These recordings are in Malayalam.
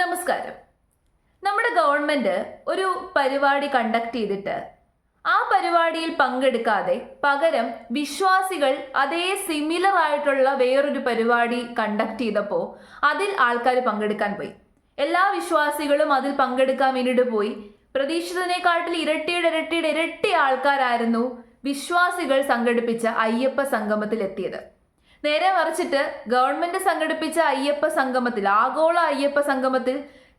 നമസ്കാരം. നമ്മുടെ ഗവൺമെന്റ് ഒരു പരിപാടി കണ്ടക്ട് ചെയ്തിട്ട് ആ പരിപാടിയിൽ പങ്കെടുക്കാതെ പകരം വിശ്വാസികൾ അതേ സിമിലർ ആയിട്ടുള്ള വേറൊരു പരിപാടി കണ്ടക്ട് ചെയ്തപ്പോൾ അതിൽ ആൾക്കാർ പങ്കെടുക്കാൻ പോയി. എല്ലാ വിശ്വാസികളും അതിൽ പങ്കെടുക്കാൻ വേണ്ടിയിട്ട് പോയി. പ്രതീക്ഷിച്ചതിനെക്കാട്ടിൽ ഇരട്ടിയുടെ ഇരട്ടിയുടെ ഇരട്ടി ആൾക്കാരായിരുന്നു വിശ്വാസികൾ സംഘടിപ്പിച്ച അയ്യപ്പ സംഗമത്തിൽ എത്തിയത് നേരെ മറിച്ചിട്ട് ഗവൺമെന്റ് സംഘടിപ്പിച്ച അയ്യപ്പ സംഗമത്തിൽ ആഗോള അയ്യപ്പ സംഗമത്തിൽ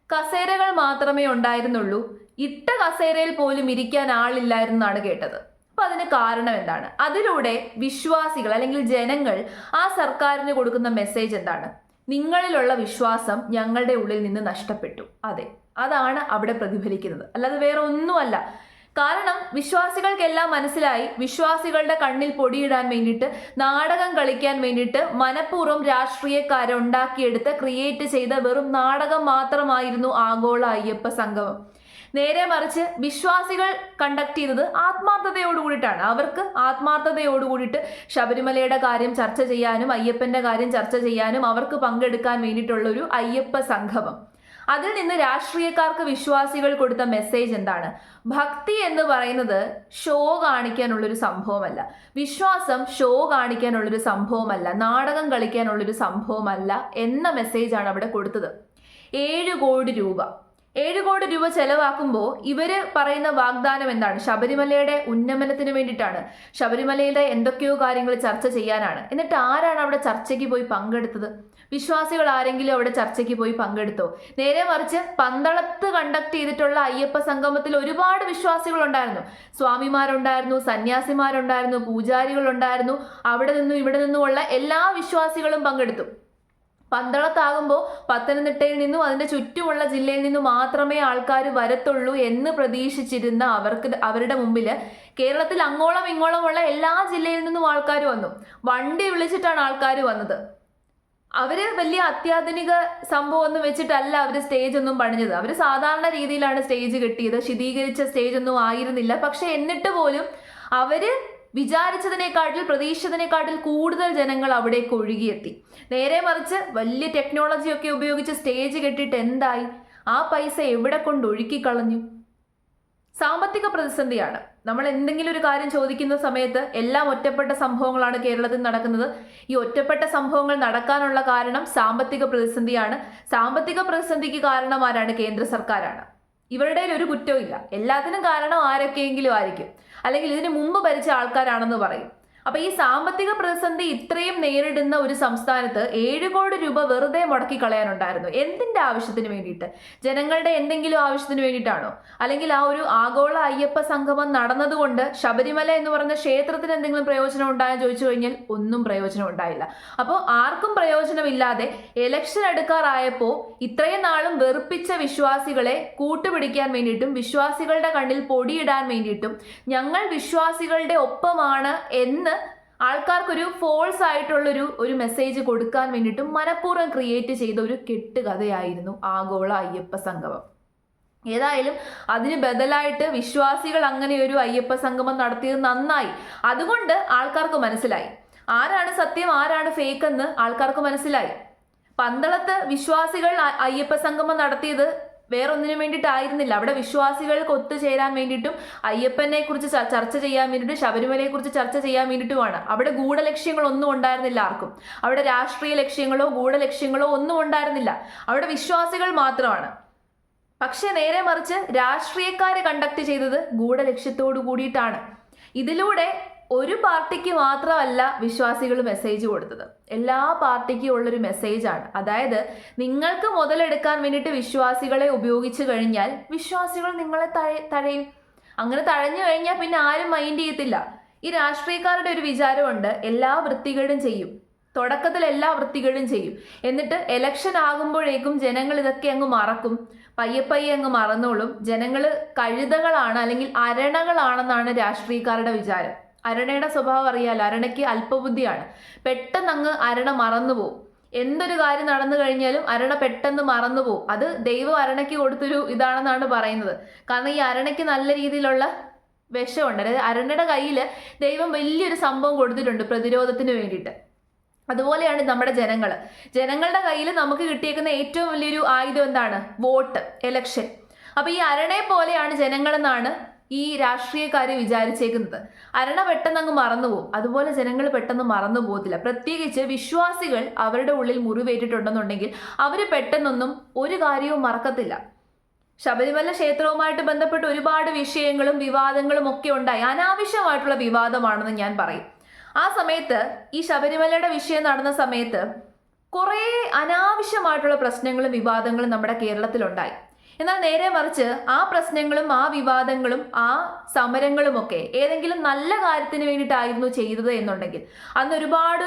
കസേരകൾ മാത്രമേ ഉണ്ടായിരുന്നുള്ളൂ. ഇട്ട കസേരയിൽ പോലും ഇരിക്കാൻ ആളില്ലായിരുന്നാണ് കേട്ടത്. അപ്പൊ അതിന് കാരണം എന്താണ്? അതിലൂടെ വിശ്വാസികൾ അല്ലെങ്കിൽ ജനങ്ങൾ ആ സർക്കാരിന് കൊടുക്കുന്ന മെസ്സേജ് എന്താണ്? നിങ്ങളിലുള്ള വിശ്വാസം ഞങ്ങളുടെ ഉള്ളിൽ നിന്ന് നഷ്ടപ്പെട്ടു. അതെ അതാണ് അവിടെ പ്രതിഫലിക്കുന്നത്. അല്ലാതെ വേറെ ഒന്നുമല്ല കാരണം വിശ്വാസികൾക്കെല്ലാം മനസ്സിലായി. വിശ്വാസികളുടെ കണ്ണിൽ പൊടിയിടാൻ വേണ്ടിയിട്ട് നാടകം കളിക്കാൻ വേണ്ടിയിട്ട് മനഃപൂർവം രാഷ്ട്രീയക്കാരെ ഉണ്ടാക്കിയെടുത്ത് ക്രിയേറ്റ് ചെയ്ത വെറും നാടകം മാത്രമായിരുന്നു ആഗോള അയ്യപ്പ സംഗമം. നേരെ മറിച്ച് വിശ്വാസികൾ കണ്ടക്ട് ചെയ്തത് ആത്മാർത്ഥതയോടുകൂടിയിട്ടാണ് അവർക്ക് ആത്മാർത്ഥതയോടുകൂടിയിട്ട് ശബരിമലയുടെ കാര്യം ചർച്ച ചെയ്യാനും അയ്യപ്പന്റെ കാര്യം ചർച്ച ചെയ്യാനും അവർക്ക് പങ്കെടുക്കാൻ വേണ്ടിയിട്ടുള്ള ഒരു അയ്യപ്പ സംഗമം. അതിൽ നിന്ന് രാഷ്ട്രീയക്കാർക്ക് വിശ്വാസികൾ കൊടുത്ത മെസ്സേജ് എന്താണ്? ഭക്തി എന്ന് പറയുന്നത് ഷോ കാണിക്കാനുള്ളൊരു സംഭവമല്ല. വിശ്വാസം ഷോ കാണിക്കാനുള്ളൊരു സംഭവമല്ല. നാടകം കളിക്കാനുള്ളൊരു സംഭവമല്ല എന്ന മെസ്സേജാണ് അവിടെ കൊടുത്തത്. ഏഴ് കോടി രൂപ. ഏഴ് കോടി രൂപ ചെലവാക്കുമ്പോൾ ഇവർ പറയുന്ന വാഗ്ദാനം എന്താണ്? ശബരിമലയുടെ ഉന്നമനത്തിന് വേണ്ടിയിട്ടാണ്. ശബരിമലയിലെ എന്തൊക്കെയോ കാര്യങ്ങൾ ചർച്ച ചെയ്യാനാണ്. എന്നിട്ട് ആരാണ് അവിടെ ചർച്ചയ്ക്ക് പോയി പങ്കെടുത്തത്? വിശ്വാസികൾ ആരെങ്കിലും അവിടെ ചർച്ചയ്ക്ക് പോയി പങ്കെടുത്തോ? നേരെ മറിച്ച് പന്തളത്ത് കണ്ടക്ട് ചെയ്തിട്ടുള്ള അയ്യപ്പ സംഗമത്തിൽ ഒരുപാട് വിശ്വാസികൾ ഉണ്ടായിരുന്നു സ്വാമിമാരുണ്ടായിരുന്നു സന്യാസിമാരുണ്ടായിരുന്നു പൂജാരികളുണ്ടായിരുന്നു. അവിടെ നിന്നും ഇവിടെ നിന്നുമുള്ള എല്ലാ വിശ്വാസികളും പങ്കെടുത്തു. പന്തളത്താകുമ്പോൾ പത്തനംതിട്ടയിൽ നിന്നും അതിന്റെ ചുറ്റുമുള്ള ജില്ലയിൽ നിന്നും മാത്രമേ ആൾക്കാർ വരത്തുള്ളൂ എന്ന് പ്രതീക്ഷിച്ചിരുന്ന അവർക്ക് അവരുടെ മുമ്പിൽ കേരളത്തിൽ അങ്ങോളം ഇങ്ങോളമുള്ള എല്ലാ ജില്ലയിൽ നിന്നും ആൾക്കാർ വന്നു. വണ്ടി വിളിച്ചിട്ടാണ് ആൾക്കാർ വന്നത്. അവർ വലിയ അത്യാധുനിക സംഭവം ഒന്നും വെച്ചിട്ടല്ല അവർ സ്റ്റേജ് ഒന്നും പണിഞ്ഞത്. അവർ സാധാരണ രീതിയിലാണ് സ്റ്റേജ് കെട്ടിയത്. ശീതീകരിച്ച സ്റ്റേജ് ഒന്നും ആയിരുന്നില്ല. പക്ഷെ എന്നിട്ട് പോലും അവർ വിചാരിച്ചതിനെക്കാട്ടിൽ പ്രതീക്ഷിച്ചതിനെക്കാട്ടിൽ കൂടുതൽ ജനങ്ങൾ അവിടേക്ക് ഒഴുകിയെത്തി. നേരെ മറിച്ച് വലിയ ടെക്നോളജിയൊക്കെ ഉപയോഗിച്ച് സ്റ്റേജ് കെട്ടിയിട്ട് എന്തായി? ആ പൈസ എവിടെ കൊണ്ട് ഒഴുക്കി കളഞ്ഞു? സാമ്പത്തിക പ്രതിസന്ധിയാണ്. നമ്മൾ എന്തെങ്കിലും ഒരു കാര്യം ചോദിക്കുന്ന സമയത്ത് എല്ലാം ഒറ്റപ്പെട്ട സംഭവങ്ങളാണ് കേരളത്തിൽ നടക്കുന്നത്. ഈ ഒറ്റപ്പെട്ട സംഭവങ്ങൾ നടക്കാനുള്ള കാരണം സാമ്പത്തിക പ്രതിസന്ധിയാണ്. സാമ്പത്തിക പ്രതിസന്ധിക്ക് കാരണമാരാണ് കേന്ദ്ര സർക്കാരാണ്. ഇവരുടെ ഒരു കുറ്റവും ഇല്ല എല്ലാത്തിനും കാരണം ആരൊക്കെയെങ്കിലും ആയിരിക്കും. അല്ലെങ്കിൽ ഇതിന് മുമ്പ് ഭരിച്ച ആൾക്കാരാണെന്ന് പറയും. അപ്പൊ ഈ സാമ്പത്തിക പ്രതിസന്ധി ഇത്രയും നേരിടുന്ന ഒരു സംസ്ഥാനത്ത് ഏഴ് കോടി രൂപ വെറുതെ മുടക്കി കളയാനുണ്ടായിരുന്നു. എന്തിന്റെ ആവശ്യത്തിന് വേണ്ടിയിട്ട്? ജനങ്ങളുടെ എന്തെങ്കിലും ആവശ്യത്തിന് വേണ്ടിയിട്ടാണോ? അല്ലെങ്കിൽ ആ ഒരു ആഗോള അയ്യപ്പ സംഗമം നടന്നതുകൊണ്ട് ശബരിമല എന്ന് പറഞ്ഞ ക്ഷേത്രത്തിന് എന്തെങ്കിലും പ്രയോജനം ഉണ്ടായെന്ന് ചോദിച്ചു കഴിഞ്ഞാൽ ഒന്നും പ്രയോജനം ഉണ്ടായില്ല. അപ്പോൾ ആർക്കും പ്രയോജനമില്ലാതെ എലക്ഷൻ എടുക്കാറായപ്പോൾ ഇത്രയും നാളും വെറുപ്പിച്ച വിശ്വാസികളെ കൂട്ടുപിടിക്കാൻ വേണ്ടിയിട്ടും വിശ്വാസികളുടെ കണ്ണിൽ പൊടിയിടാൻ വേണ്ടിയിട്ടും ഞങ്ങൾ വിശ്വാസികളുടെ ഒപ്പമാണ് എന്ന് ആൾക്കാർക്കൊരു ഫോൾസ് ആയിട്ടുള്ളൊരു ഒരു മെസ്സേജ് കൊടുക്കാൻ വേണ്ടിയിട്ടും മനഃപൂർവം ക്രിയേറ്റ് ചെയ്ത ഒരു കെട്ടുകഥയായിരുന്നു ആഗോള അയ്യപ്പ സംഗമം. ഏതായാലും അതിന് ബദലായിട്ട് വിശ്വാസികൾ അങ്ങനെ ഒരു അയ്യപ്പ സംഗമം നടത്തിയത് നന്നായി. അതുകൊണ്ട് ആൾക്കാർക്ക് മനസ്സിലായി. ആരാണ് സത്യം ആരാണ് ഫേക്ക് എന്ന് ആൾക്കാർക്ക് മനസ്സിലായി. പന്തളത്ത് വിശ്വാസികൾ അയ്യപ്പ സംഗമം നടത്തിയത് വേറൊന്നിനും വേണ്ടിയിട്ടായിരുന്നില്ല. അവിടെ വിശ്വാസികൾക്ക് ഒത്തുചേരാൻ വേണ്ടിയിട്ടും അയ്യപ്പനെ കുറിച്ച് ചർച്ച ചെയ്യാൻ വേണ്ടിയിട്ടും ശബരിമലയെ കുറിച്ച് ചർച്ച ചെയ്യാൻ വേണ്ടിയിട്ടുമാണ്. അവിടെ ഗൂഢലക്ഷ്യങ്ങളൊന്നും ഉണ്ടായിരുന്നില്ല ആർക്കും. അവിടെ രാഷ്ട്രീയ ലക്ഷ്യങ്ങളോ ഗൂഢലക്ഷ്യങ്ങളോ ഒന്നും ഉണ്ടായിരുന്നില്ല. അവിടെ വിശ്വാസികൾ മാത്രമാണ്. പക്ഷെ നേരെ മറിച്ച് രാഷ്ട്രീയക്കാരെ കണ്ടക്ട് ചെയ്തത് ഗൂഢലക്ഷ്യത്തോടു കൂടിയിട്ടാണ്. ഇതിലൂടെ ഒരു പാർട്ടിക്ക് മാത്രമല്ല വിശ്വാസികൾ മെസ്സേജ് കൊടുത്തത്. എല്ലാ പാർട്ടിക്കും ഉള്ളൊരു മെസ്സേജാണ് അതായത് നിങ്ങൾക്ക് മുതലെടുക്കാൻ വേണ്ടിയിട്ട് വിശ്വാസികളെ ഉപയോഗിച്ചു കഴിഞ്ഞാൽ വിശ്വാസികൾ നിങ്ങളെ തഴ- തഴയും. അങ്ങനെ തഴഞ്ഞു കഴിഞ്ഞാൽ പിന്നെ ആരും മൈൻഡ് ചെയ്യത്തില്ല. ഈ രാഷ്ട്രീയക്കാരുടെ ഒരു വിചാരമുണ്ട് എല്ലാ വൃത്തികളും ചെയ്യും. തുടക്കത്തിൽ എല്ലാ വൃത്തികളും ചെയ്യും. എന്നിട്ട് എലക്ഷൻ ആകുമ്പോഴേക്കും ജനങ്ങൾ ഇതൊക്കെ അങ്ങ് മറക്കും. പയ്യെ പയ്യെ അങ്ങ് മറന്നോളും. ജനങ്ങൾ കഴുതകളാണ് അല്ലെങ്കിൽ അരണകളാണെന്നാണ് രാഷ്ട്രീയക്കാരുടെ വിചാരം. അരണയുടെ സ്വഭാവം അറിയാലോ. അരണയ്ക്ക് അല്പബുദ്ധിയാണ്. പെട്ടെന്ന് അങ്ങ് അരണ മറന്നു പോകും എന്തൊരു കാര്യം നടന്നു കഴിഞ്ഞാലും അരണ പെട്ടെന്ന് മറന്നു പോകും അത് ദൈവം അരണയ്ക്ക് കൊടുത്തൊരു ഇതാണെന്നാണ് പറയുന്നത്. കാരണം ഈ അരണയ്ക്ക് നല്ല രീതിയിലുള്ള വിഷമുണ്ട്. അതായത് അരണയുടെ കയ്യിൽ ദൈവം വലിയൊരു സംഭവം കൊടുത്തിട്ടുണ്ട് പ്രതിരോധത്തിന് വേണ്ടിയിട്ട്. അതുപോലെയാണ് നമ്മുടെ ജനങ്ങൾ ജനങ്ങളുടെ കയ്യിൽ നമുക്ക് കിട്ടിയേക്കുന്ന ഏറ്റവും വലിയൊരു ആയുധം എന്താണ്? Vote election. അപ്പോൾ ഈ അരണയെ പോലെയാണ് ജനങ്ങളെന്നാണ് ഈ രാഷ്ട്രീയക്കാരെ വിചാരിച്ചേക്കുന്നത്. അരണ പെട്ടെന്ന് അങ്ങ് മറന്നുപോകും. അതുപോലെ ജനങ്ങൾ പെട്ടെന്ന് മറന്നു പോകത്തില്ല. പ്രത്യേകിച്ച് വിശ്വാസികൾ അവരുടെ ഉള്ളിൽ മുറിവേറ്റിട്ടുണ്ടെന്നുണ്ടെങ്കിൽ അവർ പെട്ടെന്നൊന്നും ഒരു കാര്യവും മറക്കത്തില്ല. ശബരിമല ക്ഷേത്രവുമായിട്ട് ബന്ധപ്പെട്ട് ഒരുപാട് വിഷയങ്ങളും വിവാദങ്ങളും ഒക്കെ ഉണ്ടായി. അനാവശ്യമായിട്ടുള്ള വിവാദമാണെന്ന് ഞാൻ പറയും. ആ സമയത്ത് ഈ ശബരിമലയുടെ വിഷയം നടന്ന സമയത്ത് കുറേ അനാവശ്യമായിട്ടുള്ള പ്രശ്നങ്ങളും വിവാദങ്ങളും നമ്മുടെ കേരളത്തിലുണ്ടായി. എന്നാൽ നേരെ മറിച്ച് ആ പ്രശ്നങ്ങളും ആ വിവാദങ്ങളും ആ സമരങ്ങളും ഒക്കെ ഏതെങ്കിലും നല്ല കാര്യത്തിന് വേണ്ടിയിട്ടായിരുന്നു ചെയ്തത് എന്നുണ്ടെങ്കിൽ അന്ന് ഒരുപാട്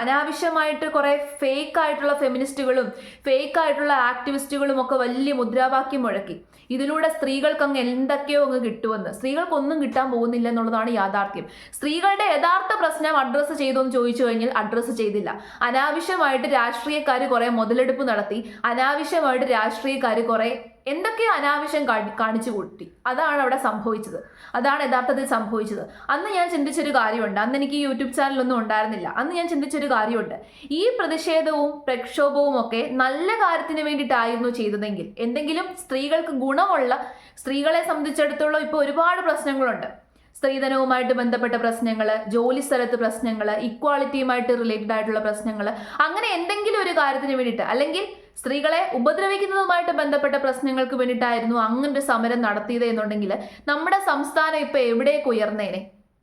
അനാവശ്യമായിട്ട് കുറെ ഫേക്ക് ആയിട്ടുള്ള ഫെമിനിസ്റ്റുകളും ഫേക്ക് ആയിട്ടുള്ള ആക്ടിവിസ്റ്റുകളും ഒക്കെ വലിയ മുദ്രാവാക്യം മുഴക്കി. ഇതിലൂടെ സ്ത്രീകൾക്ക് അങ്ങ് എന്തൊക്കെയോ അങ്ങ് കിട്ടുമെന്ന്. സ്ത്രീകൾക്കൊന്നും കിട്ടാൻ പോകുന്നില്ല എന്നുള്ളതാണ് യാഥാർത്ഥ്യം. സ്ത്രീകളുടെ യഥാർത്ഥ പ്രശ്നം അഡ്രസ്സ് ചെയ്തോ എന്ന് ചോദിച്ചു കഴിഞ്ഞാൽ അഡ്രസ്സ് ചെയ്തില്ല. അനാവശ്യമായിട്ട് രാഷ്ട്രീയക്കാർ കുറെ മുതലെടുപ്പ് നടത്തി. അനാവശ്യമായിട്ട് രാഷ്ട്രീയക്കാർ കുറെ എന്തൊക്കെയോ അനാവശ്യം കാണിച്ചു കൂട്ടി? അതാണ് അവിടെ സംഭവിച്ചത്. അതാണ് യഥാർത്ഥത്തിൽ സംഭവിച്ചത്. അന്ന് ഞാൻ ചിന്തിച്ചൊരു കാര്യമുണ്ട്. അന്ന് എനിക്ക് യൂട്യൂബ് ചാനലൊന്നും ഉണ്ടായിരുന്നില്ല. അന്ന് ഞാൻ ചിന്തിച്ചൊരു കാര്യമുണ്ട്. ഈ പ്രതിഷേധവും പ്രക്ഷോഭവും ഒക്കെ നല്ല കാര്യത്തിന് വേണ്ടിയിട്ടായിരുന്നു ചെയ്തതെങ്കിൽ എന്തെങ്കിലും സ്ത്രീകൾക്ക് ഗുണമുള്ള സ്ത്രീകളെ സംബന്ധിച്ചിടത്തോളം ഇപ്പോൾ ഒരുപാട് പ്രശ്നങ്ങളുണ്ട്. സ്ത്രീധനവുമായിട്ട് ബന്ധപ്പെട്ട പ്രശ്നങ്ങൾ ജോലി സ്ഥലത്ത് പ്രശ്നങ്ങൾ ഇക്വാളിറ്റിയുമായിട്ട് റിലേറ്റഡ് ആയിട്ടുള്ള പ്രശ്നങ്ങൾ അങ്ങനെ എന്തെങ്കിലും ഒരു കാര്യത്തിന് വേണ്ടിയിട്ട് അല്ലെങ്കിൽ സ്ത്രീകളെ ഉപദ്രവിക്കുന്നതുമായിട്ട് ബന്ധപ്പെട്ട പ്രശ്നങ്ങൾക്ക് വേണ്ടിയിട്ടായിരുന്നു അങ്ങനെ സമരം നടത്തിയത് എന്നുണ്ടെങ്കിൽ നമ്മുടെ സംസ്ഥാനം ഇപ്പൊ എവിടേക്ക് ഉയർന്നേനെ?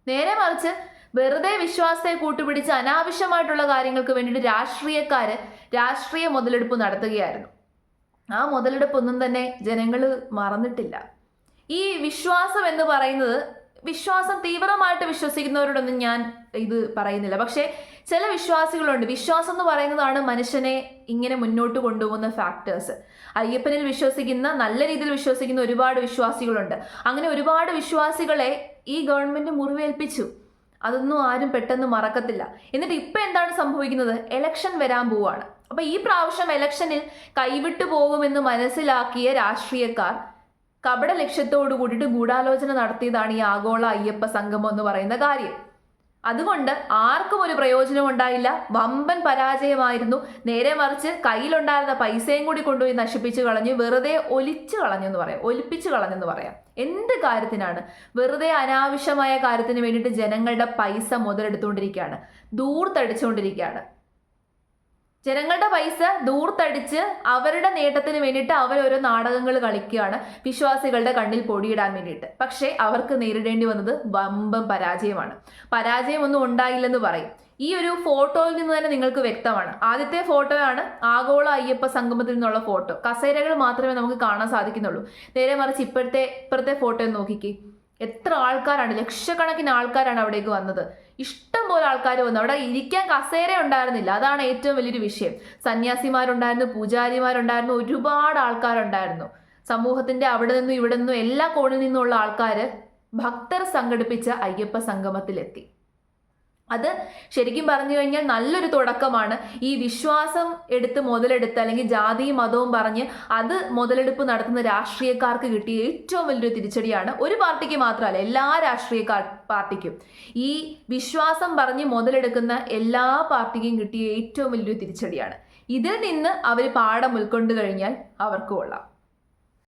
നേരെ മറിച്ച് വെറുതെ വിശ്വാസത്തെ കൂട്ടുപിടിച്ച് അനാവശ്യമായിട്ടുള്ള കാര്യങ്ങൾക്ക് വേണ്ടിയിട്ട് രാഷ്ട്രീയക്കാര് രാഷ്ട്രീയ മുതലെടുപ്പ് നടത്തുകയായിരുന്നു. ആ മുതലെടുപ്പൊന്നും തന്നെ ജനങ്ങൾ മറന്നിട്ടില്ല. ഈ വിശ്വാസം എന്ന് പറയുന്നത് വിശ്വാസം തീവ്രമായിട്ട് വിശ്വസിക്കുന്നവരോടൊന്നും ഞാൻ ഇത് പറയുന്നില്ല. പക്ഷേ ചില വിശ്വാസികളുണ്ട്. വിശ്വാസം എന്ന് പറയുന്നതാണ് മനുഷ്യനെ ഇങ്ങനെ മുന്നോട്ട് കൊണ്ടുപോകുന്ന ഫാക്ടേഴ്സ് അയ്യപ്പനിൽ വിശ്വസിക്കുന്ന നല്ല രീതിയിൽ വിശ്വസിക്കുന്ന ഒരുപാട് വിശ്വാസികളുണ്ട്. അങ്ങനെ ഒരുപാട് വിശ്വാസികളെ ഈ ഗവൺമെന്റ് മുറിവേൽപ്പിച്ചു. അതൊന്നും ആരും പെട്ടെന്ന് മറക്കത്തില്ല. എന്നിട്ട് ഇപ്പൊ എന്താണ് സംഭവിക്കുന്നത്? എലക്ഷൻ വരാൻ പോവാണ് അപ്പൊ ഈ പ്രാവശ്യം എലക്ഷനിൽ കൈവിട്ടു പോകുമെന്ന് മനസ്സിലാക്കിയ രാഷ്ട്രീയക്കാർ കപട ലക്ഷ്യത്തോടു കൂടിയിട്ട് ഗൂഢാലോചന നടത്തിയതാണ് ഈ ആഗോള അയ്യപ്പ സംഗമം എന്ന് പറയുന്ന കാര്യം. അതുകൊണ്ട് ആർക്കും ഒരു പ്രയോജനം ഉണ്ടായില്ല. വമ്പൻ പരാജയമായിരുന്നു. നേരെ മറിച്ച് കയ്യിലുണ്ടായിരുന്ന പൈസയും കൂടി കൊണ്ടുപോയി നശിപ്പിച്ചു കളഞ്ഞു. വെറുതെ ഒലിച്ചു കളഞ്ഞു എന്ന് പറയാം. ഒലിപ്പിച്ചു കളഞ്ഞെന്ന് പറയാം. എന്ത് കാര്യത്തിനാണ്? വെറുതെ അനാവശ്യമായ കാര്യത്തിന് വേണ്ടിയിട്ട് ജനങ്ങളുടെ പൈസ മുതലെടുത്തുകൊണ്ടിരിക്കുകയാണ്. ദൂർത്തടിച്ചുകൊണ്ടിരിക്കുകയാണ് ജനങ്ങളുടെ പൈസ ദൂർത്തടിച്ച് അവരുടെ നേട്ടത്തിന് വേണ്ടിയിട്ട് അവരോരോ നാടകങ്ങൾ കളിക്കുകയാണ്. വിശ്വാസികളുടെ കണ്ണിൽ പൊടിയിടാൻ വേണ്ടിയിട്ട്. പക്ഷേ അവർക്ക് നേരിടേണ്ടി വന്നത് വമ്പം പരാജയമാണ്. പരാജയമൊന്നും ഉണ്ടായില്ലെന്ന് പറയും. ഈ ഒരു ഫോട്ടോയിൽ നിന്ന് തന്നെ നിങ്ങൾക്ക് വ്യക്തമാണ്. ആദ്യത്തെ ഫോട്ടോയാണ് ആഗോള അയ്യപ്പ സംഗമത്തിൽ നിന്നുള്ള ഫോട്ടോ. കസേരകൾ മാത്രമേ നമുക്ക് കാണാൻ സാധിക്കുന്നുള്ളൂ. നേരെ മറിച്ച് ഇപ്പോഴത്തെ ഇപ്പോഴത്തെ ഫോട്ടോ നോക്കിക്കേ. എത്ര ആൾക്കാരാണ് ലക്ഷക്കണക്കിന് ആൾക്കാരാണ് അവിടേക്ക് വന്നത്. ഇഷ്ടം പോലെ ആൾക്കാർ വന്നു. അവിടെ ഇരിക്കാൻ കസേര ഉണ്ടായിരുന്നില്ല. അതാണ് ഏറ്റവും വലിയൊരു വിഷയം. സന്യാസിമാരുണ്ടായിരുന്നു പൂജാരിമാരുണ്ടായിരുന്നു ഒരുപാട് ആൾക്കാരുണ്ടായിരുന്നു. സമൂഹത്തിന്റെ അവിടെ നിന്നും ഇവിടെ നിന്നും എല്ലാ കോണിൽ നിന്നുള്ള ആൾക്കാർ ഭക്തർ സംഘടിപ്പിച്ച അയ്യപ്പ സംഗമത്തിലെത്തി. അത് ശരിക്കും പറഞ്ഞു കഴിഞ്ഞാൽ നല്ലൊരു തുടക്കമാണ്. ഈ വിശ്വാസം എടുത്ത് മുതലെടുത്ത് അല്ലെങ്കിൽ ജാതിയും മതവും പറഞ്ഞ് അത് മുതലെടുപ്പ് നടത്തുന്ന രാഷ്ട്രീയക്കാർക്ക് കിട്ടിയ ഏറ്റവും വലിയൊരു തിരിച്ചടിയാണ് ഒരു പാർട്ടിക്ക് മാത്രമല്ല എല്ലാ രാഷ്ട്രീയക്കാർ പാർട്ടിക്കും. ഈ വിശ്വാസം പറഞ്ഞ് മുതലെടുക്കുന്ന എല്ലാ പാർട്ടിക്കും കിട്ടിയ ഏറ്റവും വലിയൊരു തിരിച്ചടിയാണ്. ഇതിൽ നിന്ന് അവർ പാഠം ഉൾക്കൊണ്ടു കഴിഞ്ഞാൽ അവർക്ക് കൊള്ളാം.